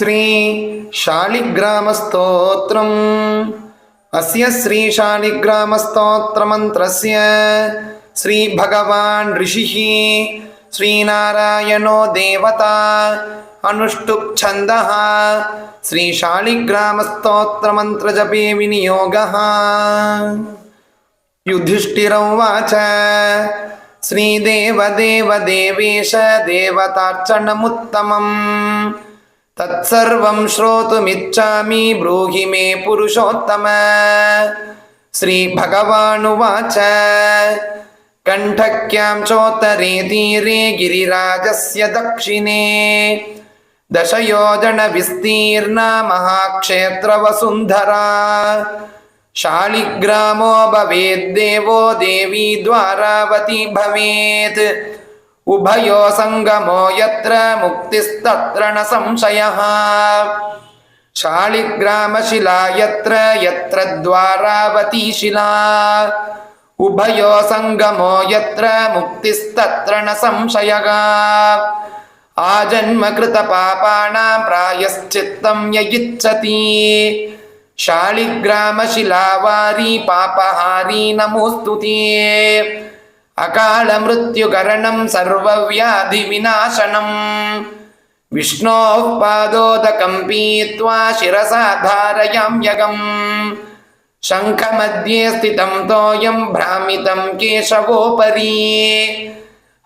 श्री शालिग्रामस्तोत्रम् अस्य श्रीशालिग्रामस्तोत्रमन्त्रस्य श्रीभगवान् ऋषिः श्रीनारायणो देवता अनुष्टुप् छन्दः। श्रीशालिग्रामस्तोत्रमन्त्रजपे विनियोगः। युधिष्ठिर उवाच श्रीदेवदेवदेवेश देवतार्चनमुत्तमम् तत्सर्वं श्रोतुमिच्छामि ब्रूहि मे पुरुषोत्तम श्रीभगवानुवाच कण्ठक्यां चोत्तरे तीरे गिरिराजस्य दक्षिणे दशयोजनविस्तीर्णा महाक्षेत्रवसुन्धरा शालिग्रामो भवेद्देवो देवी द्वारावती भवेत् उभयो सङ्गमो यत्र मुक्तिस्तत्र न संशयः शालिग्रामशिला यत्र यत्र द्वारावती शिला उभयो सङ्गमो यत्र मुक्तिस्तत्र न संशयः आजन्मकृतपापानां प्रायश्चित्तं य इच्छति शालिग्रामशिलावारी पापहारी नमोऽस्तु ते अकालमृत्युकरणं सर्वव्याधिविनाशनम् विष्णोः पादोदकं पीत्वा शिरसा धारयाम्यगम् शङ्खमध्ये स्थितं तोयं भ्रामितं केशवोपरि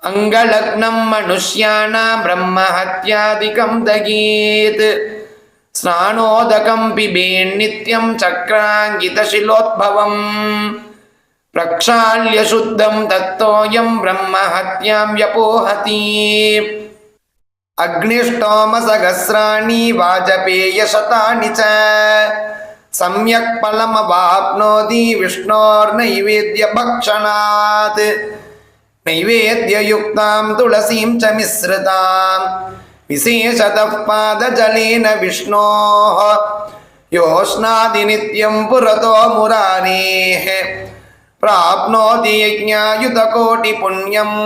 अङ्गलग्नं मनुष्याणां ब्रह्महत्यादिकं दगेत् स्नानोदकं पिबेन्नित्यं चक्राङ्गितशिलोद्भवम् प्रक्षाल्य शुद्धं तत्तोऽयं ब्रह्महत्यां व्यपोहति अग्निष्टोमसहस्राणि वाजपेयशतानि च सम्यक् फलमवाप्नोति विष्णोर्नैवेद्यभक्षणात् नैवेद्ययुक्तां तुलसीं च मिश्रितां विशेषतः पादजलेन विष्णोः योष्णादि नित्यं पुरतो मुरारेः प्राप्नोति यज्ञायुतकोटिपुण्यम्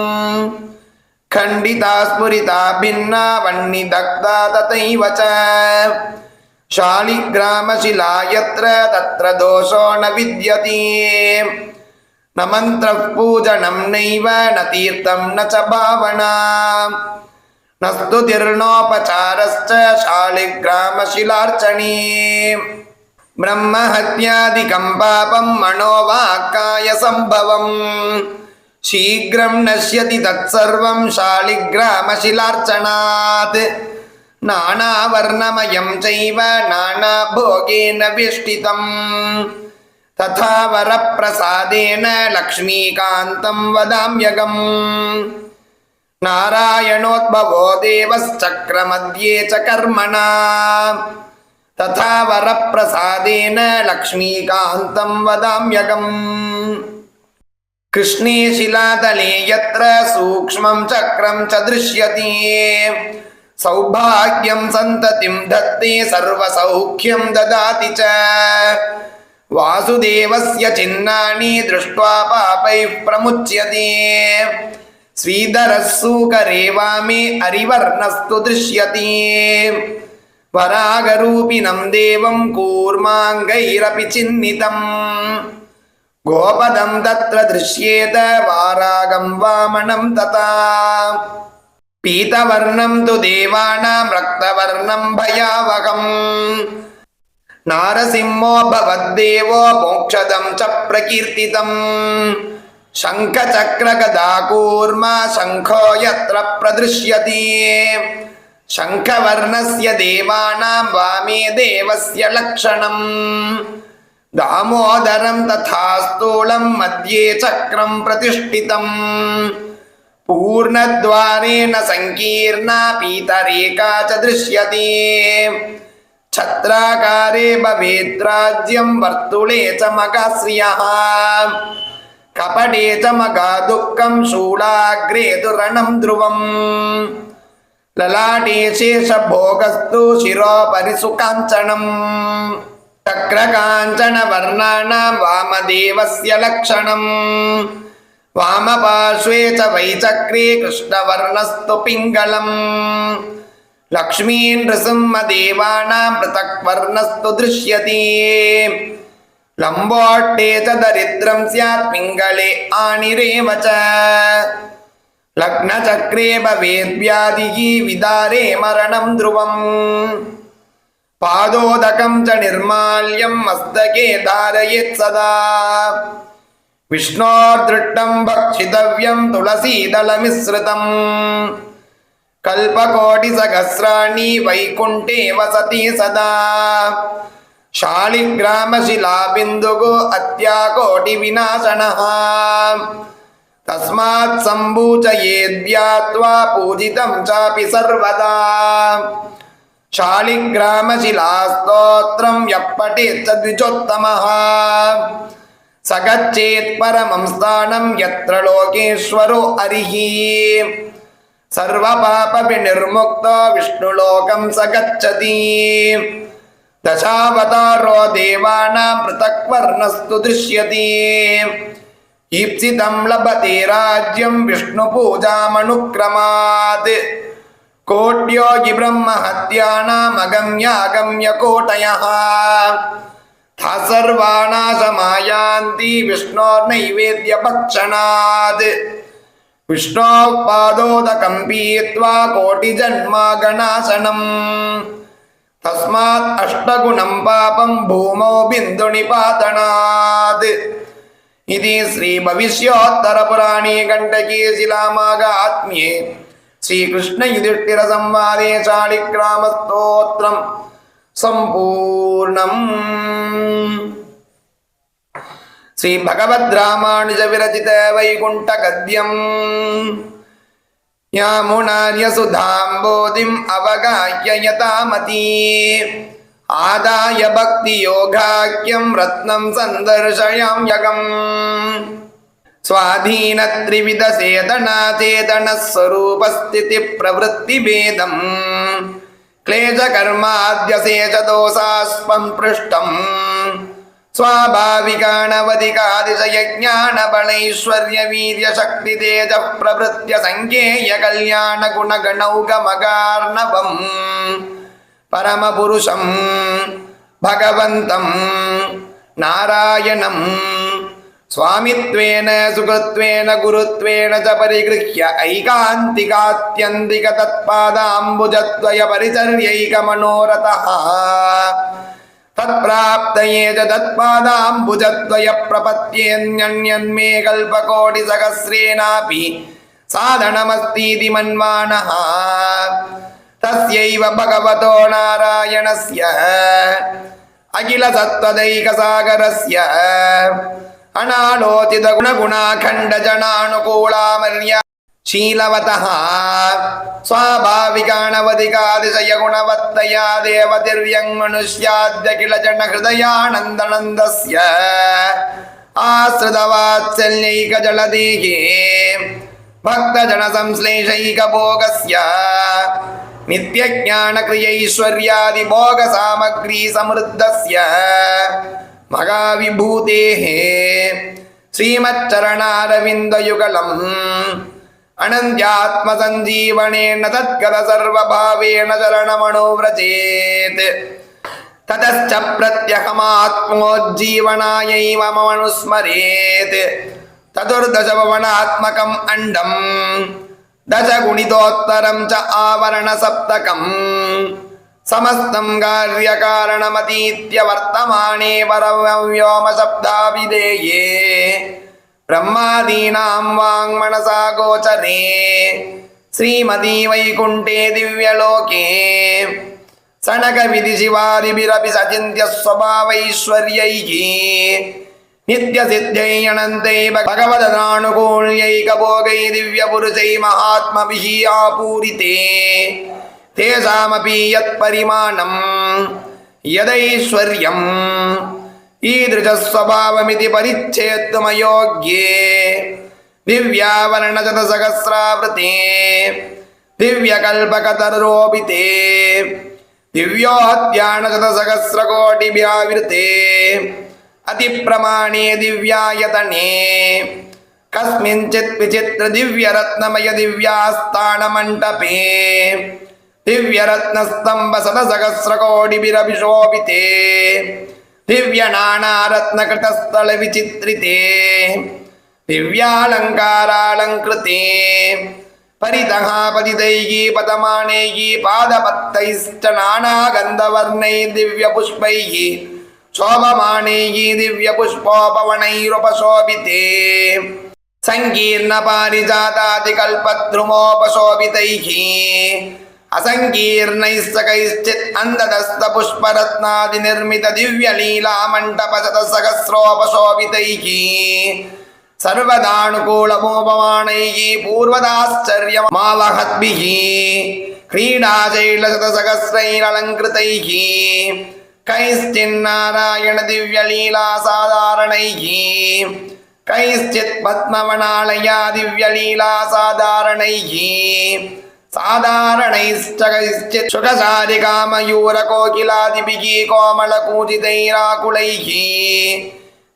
खण्डिता स्फुरिता भिन्ना वह्निदग्धा तथैव च शालिग्रामशिला यत्र तत्र दोषो न विद्यते न मन्त्रः पूजनं नैव न तीर्थं न च भावना न स्तुतिर्नोपचारश्च शालिग्रामशिलार्चने ब्रह्महत्यादिकं पापं मनोवाक्कायसम्भवम् शीघ्रं नश्यति तत्सर्वं शालिग्रामशिलार्चनात् नानावर्णमयं चैव नानाभोगेन वेष्टितम् तथा वरप्रसादेन लक्ष्मीकान्तं वदाम्यगम् नारायणोद्भवो देवश्चक्रमध्ये च कर्मणा तथा वरप्रसादेन लक्ष्मीकान्तं वदाम्यगम् कृष्णे शिलातले यत्र सूक्ष्मं चक्रं च दृश्यते सौभाग्यं सन्ततिं धत्ते सर्वसौख्यं ददाति च वासुदेवस्य चिह्नानि दृष्ट्वा पापैः प्रमुच्यते श्रीधरः सूकरे वामे हरिवर्णस्तु दृश्यते वरागरूपिणं देवं कूर्माङ्गैरपि चिह्नितम् गोपदं तत्र दृश्येत वारागं वामनं तथा पीतवर्णं तु देवानां रक्तवर्णं भयावहम् नारसिंहो भवद्देवो मोक्षदं च प्रकीर्तितम् शङ्खचक्रगदाकूर्मा शङ्खो यत्र प्रदृश्यते शङ्खवर्णस्य देवानां वामे देवस्य लक्षणम् दामोदरं तथा स्थूलं मध्ये चक्रं प्रतिष्ठितम् पूर्णद्वारेण सङ्कीर्णा पीतरेखा च दृश्यते छत्राकारे भवेद्राज्यं वर्तुळे च मगाश्रियः कपटे च मगादुःखं शूलाग्रे तु रणं ध्रुवम् ललाटे शेषभोगस्तु शिरोपरि सुकाञ्चनम् चक्रकाञ्चनवर्णानां वामदेवस्य लक्षणम् वामपार्श्वे च वैचक्रे कृष्णवर्णस्तु पिङ्गलम् लक्ष्मी नृसिंहदेवानां पृथक् वर्णस्तु दृश्यते लम्बोट्टे च दरिद्रं स्यात् पिङ्गले आनिरेव च लग्नचक्रे भवेद्व्याधिः विदारे मरणं ध्रुवम् पादोदकं च निर्माल्यं मस्तके धारयेत् सदा विष्णोर्दृष्टं भक्षितव्यं तुलसीदलमिश्रितम् कल्पकोटिसहस्राणि वैकुण्ठे वसति सदा शालिग्रामशिलाबिन्दुः अत्याकोटिविनाशनः तस्मात् सम्भूचयेद्यात्वा पूजितं चापि सर्वदा शालिग्रामशिलास्तोत्रं यः पठेत् स द्विजोत्तमः स गच्छेत् परमं स्थानं यत्र लोकेश्वरो हरिः सर्वपापविनिर्मुक्तो विष्णुलोकं स गच्छति दशावतारो देवानां पृथक् वर्णस्तु दृश्यते ईप्सितं लभते राज्यं विष्णुपूजामनुक्रमात् कोट्योगि ब्रह्महत्यानामगम्यागम्य कोटयः था सर्वाणाशमायान्ति विष्णोर्नैवेद्यभक्षणात् विष्णोः पादोदकं पीत्वा कोटिजन्मागणासनम् तस्मात् अष्टगुणं पापं भूमौ बिन्दुनिपातनात् ఇది శ్రీ భవిష్యోత్తర పురాణే కంటకీ శిలామాగ ఆత్మ్యే శ్రీకృష్ణ యుధిష్ఠిర సంవాదే చాళిక్రామ స్తోత్రం సంపూర్ణం శ్రీ భగవద్రామానుజ విరచిత వైకుంఠ గద్యం యామునార్య సుధాంబోధిం అవగాహ్య యథామతీ कण्टके शिलामागात्म्ये श्रीकृष्णयुधिष्ठिरसंवादे शालिग्रामस्तोत्रं सम्पूर्णम् श्रीभगवद्रामानुजविरचित वैकुण्ठगद्यम् यामुनार्यसुधाम्बोधिम् अवगाह्य यतामती आदाय भक्तियोगाख्यं रत्नं सन्दर्शयाम्यगम् स्वाधीनत्रिविधसेदनाचेतनस्वरूपस्थितिप्रवृत्तिभेदम् क्लेशकर्माद्यशेषदोषास्पं पृष्टम् स्वाभाविकानवधिकादिशयज्ञानबलैश्वर्यवीर्यशक्तितेजः प्रभृत्य सङ्ख्येयकल्याणगुणगणौगमगार्णवम् परमपुरुषं भगवन्तं नारायणं स्वामित्वेन सुकृत्वेन गुरुत्वेन च परिगृह्य ऐकान्तिकात्यन्तिकतत्पादाम्बुजद्वयपरिचर्यैकमनोरथः तत्प्राप्तये च तत्पादाम्बुजद्वयप्रपत्त्येऽन्यन्यन्मे कल्पकोटिसहस्रेणापि साधनमस्तीति मन्मानः तस्यैव भगवतो नारायणस्य अखिलसत्त्वदैकसागरस्य अनालोचितगुणगुणाखण्डजनानुकूलामर्या शीलवतः स्वाभाविकानवधिकातिशयगुणवत्तया देवतिर्यङ्मनुष्याद्यखिलजनहृदयानन्दनन्दस्य आश्रितवात्सल्यैकजलदेहे भक्तजनसंश्लेषैकभोगस्य नित्यज्ञानक्रियैश्वर्यादिभोगसामग्री समृद्धस्य महाविभूतेः श्रीमच्चरणारविन्दयुगलम् अनन्त्यात्मसञ्जीवनेन तद्गत सर्वभावेन शरणमणो व्रजेत् ततश्च प्रत्यहमात्मोज्जीवनायैव ममनुस्मरेत् चतुर्दशभवनात्मकम् अण्डम् दशगुणितोत्तरं च आवरणसप्तकम् समस्तं कार्यकारणमतीत्य वर्तमाने परव्योमशब्दाभिधेये ब्रह्मादीनां वाङ्मनसा गोचरे श्रीमती वैकुण्ठे दिव्यलोके सनकविधिशिवादिभिरपि सचिन्त्यस्वभावैश्वर्यैः नित्यसिद्ध्यै भगवदनानुकूल्यैकभोगै दिव्यपुरुषै महात्मभिः आपूरिते तेषामपि यत्परिमाणं यदैश्वर्यम् ईदृशस्वभावमिति परिच्छेत्तुमयोग्ये दिव्यावरणशतसहस्रावृते दिव्यकल्पकतरोपिते दिव्योद्यानशतसहस्रकोटिव्यावृते अतिप्रमाणे दिव्यायतने कस्मिंश्चित् विचित्र दिव्यरत्नमय दिव्यास्थानमण्टपे दिव्यरत्नस्तम्भ शतसहस्रकोटिभिरभिशोभिते दिव्यनानारत्नकृतस्थलविचित्रिते दिव्यालङ्कारालङ्कृते परितः पतितैः पतमानैः पादपत्तैश्च नानागन्धवर्णैः दिव्यपुष्पैः शोभमानैः दिव्यपुष्पोपवनैरुपशोभिते सङ्कीर्णपारिजातादिकल्पद्रुमोपशोभितैः असङ्कीर्णैश्चकैश्चित् अन्ददस्तपुष्परत्नादिनिर्मित दिव्यलीलामण्डपशतसहस्रोपशोभितैः सर्वदानुकूलमोपमानैः पूर्वदाश्चर्यमावहद्भिः क्रीडाशैलशतसहस्रैरलङ्कृतैः கைஸ்டின்னாராயண திவ்யலீலா சாதாரணைகி. கைஸ்டித் பத்மவனாலயா திவ்யலீலா சாதாரணைகி. சாதாரணைஷ்டகைஸ்டித் சுகசாரிகா மயூர கோகிலாதிபிகி கோமல கூதிதைராகுளைகி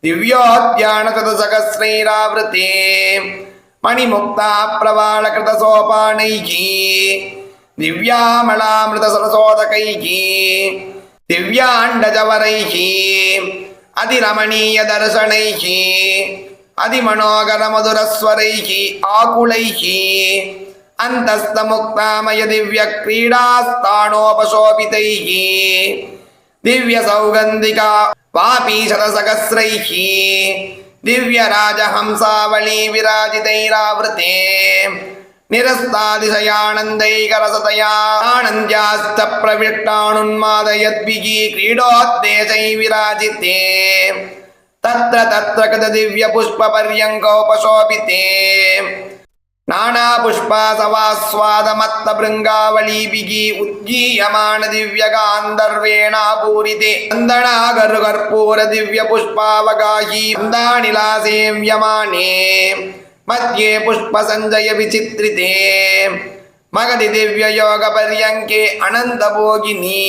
திவ்யோத்யான சதசகஸ்ரைராவிருத்தே. மணிமுக்தா பிரபாலகிருத சோபானைகி. திவ்யாமலாமிருத சரசோதகைகி. திவ்யாண்டஜவரைஹ அதிரமணீய தர்சனைஹ அதிமனோகர மதுரஸ்வரைஹ ஆகுலைஹ அந்தஸ்தமுக்தாமய திவ்ய கிரீடாஸ்தானோபசோபிதைஹ திவ்ய சௌகந்திகா வாபீஷதசகஸ்ரைஹ திவ்ய ராஜஹம்சாவளி விராஜிதைராவிருத்தே आनन्द्याश्च प्रविष्टानुन्मादयद्भिः क्रीडोद्देशै विराजिते तत्र तत्र कृतदिव्यपुष्पपर्यङ्कोपशोभिते नानापुष्पासवास्वादमत्तभृङ्गावलीभिः उज्जीयमानदिव्यगान्धर्वेणापूरिते वन्दनागरुकर्पूरदिव्यपुष्पावगाही वन्दानिलासेव्यमाने मध्ये पुष्पसञ्जयविचित्रिते मगधि दिव्ययोगपर्यङ्के अनन्तभोगिनी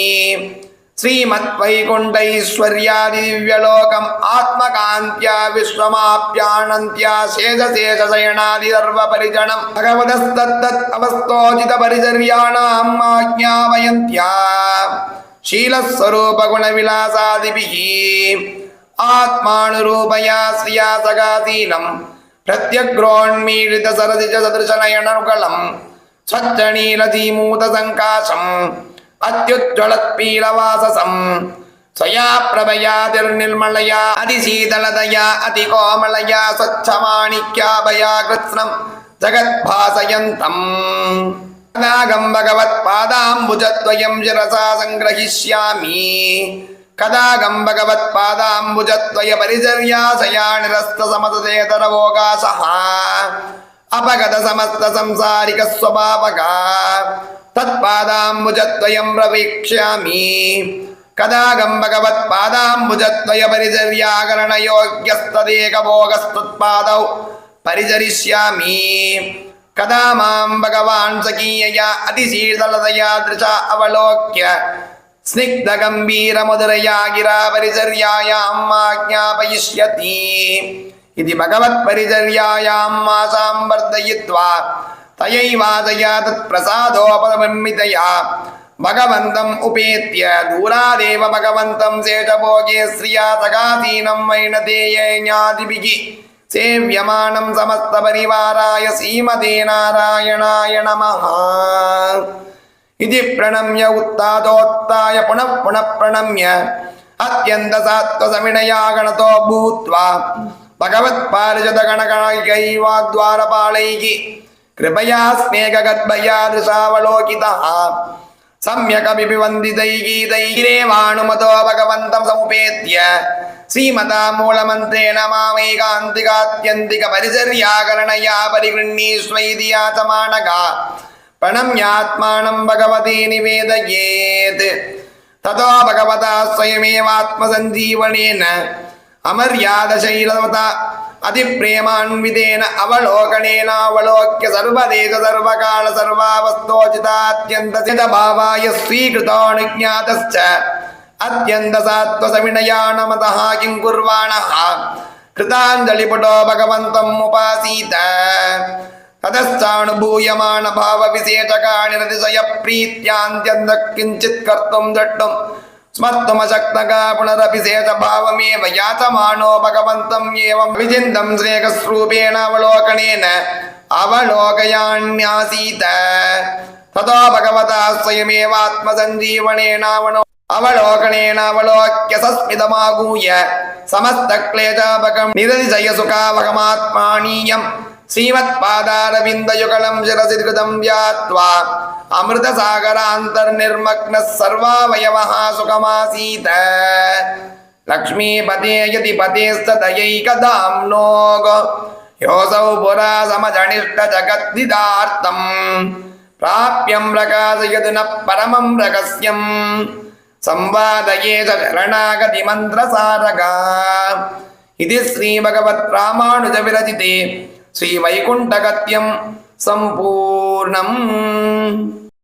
श्रीमद्वैकुण्ठैश्वर्यादिदिव्यलोकम् आत्मकान्त्या विश्वमाप्यानन्त्या शेषशेषशयनादिसर्वपरिजनम् भगवतस्तत्तत् अवस्थोचितपरिचर्याणाम् आज्ञापयन्त्या शीलस्वरूपगुणविलासादिभिः आत्मानुरूपया श्रिया सगाशीलम् பிரத்யக்ரோன்மீழித சரசிஜ சதிருஷநயனருகலம் ஸ்வச்சநீலதீமூத சங்காசம் அத்யுஜ்வலத்பீலவாசசம் ஸ்வயா பிரபயா திருநிர்மலயா அதிசீதளதயா அதிகோமலயா ஸ்வச்சமாணிக்யாபயா கிருத்னம் ஜகத்பாசயந்தம் நாகம் பகவத் பாதாம்புஜத்வயம் சிரசா சங்கிரகிஷ்யாமி கதாகம் பகவத் பாதாம்புஜத்வய பரிசர்யாசயா நிரஸ்தசமததேதரவோகாசஹா அபகத சமஸ்த சம்சாரிக ஸ்வபாவகா தத்பாதாம்புஜத்வயம் பிரவீக்ஷாமி கதாகம் பகவத் பாதாம்புஜத்வய பரிசர்யாகரணயோக்கியஸ்ததேகபோகஸ்தத்பாதௌ பரிசரிஷ்யாமி கதா மாம் பகவான் சகீயயா அதிசீதலதயா திருஷா அவலோக்கிய अवलोक्य स्निग्धगम्भीरमधुरया गिरा परिचर्यायां मा ज्ञापयिष्यति इति भगवत्परिचर्यायां मासां वर्धयित्वा तयैवादया तत्प्रसादोपमितया भगवन्तम् उपेत्य दूरादेव भगवन्तं शेषभोगे श्रिया सगासीनं वैणतेयज्ञादिभिः सेव्यमानं समस्तपरिवाराय श्रीमते नारायणाय नमः इति प्रणम्य उत्तादोत्ताय पुनः पुनः प्रणम्य अत्यन्तसात्वसविनया गणतो भूत्वा भगवत्पारिषदगणगणैकैवाद्वारपालैः कृपया स्नेहगद्भया दृशावलोकितः सम्यकपि वन्दितैः दैरेवाणुमतो भगवन्तं समुपेत्य श्रीमता मूलमन्त्रेण मामैकान्तिकात्यन्तिकपरिचर्याकरणया परिगृह्णीष्वैति यातमानका பணம் யாத்மானம் பகவதி நிவேதயேத். ததோ பகவதா ஸ்வயமேவாத்மசஞ்சீவனேன. அமர்யாதசைலவதா அதிப்ரேமான்விதேன அவலோகனேனாவலோக்ய சர்வதேச சர்வகால சர்வாவஸ்தோஜிதாத்யந்த பாவாய ஸ்வீகிருதோனுஜாதஸ்ச அத்தியந்த சாத்வசவினயா நமதா கிங் குர்வாணா கிருதாஞ்சலிபுடோ பகவந்தம் உபாசீத प्रीत्यान्त्यन्त किञ्चित् कर्तुं द्रष्टुं स्मर्तुमशक्तका पुनरपि शेषभावमेव याचमानो भगवन्तम् एवं विचिन्तं श्रेयस्रूपेण अवलोकनेन अवलोकयान्यासीत ततो भगवता स्वयमेवात्मसञ्जीवनेनावनो अवलोकनेन अवलोक्य सस्मितमागूय समस्तक्लेशापकं ஸ்ரீமத் பாதாரவிந்தயுகலம் சிரசிர்கிருதம் வியாத்வா. அமிர்த சாகராந்தர்நிர்மக்ன சர்வாவயவஹா சுகமாசீத லக்ஷ்மீபதே யதி பதேஸ்ததைகதாம்னோக யோசௌ புரா சமஜனிஷ்ட ஜகத்விதார்த்தம் பிராபியம் பிரகாசயது ந பரமம் ரகசியம் சம்பாதயே சரணாகதி மந்திரசாரகா இது ஸ்ரீபகவத் ராமானுஜ விரஜிதே శ్రీవైకుంఠగత్యం సంపూర్ణం.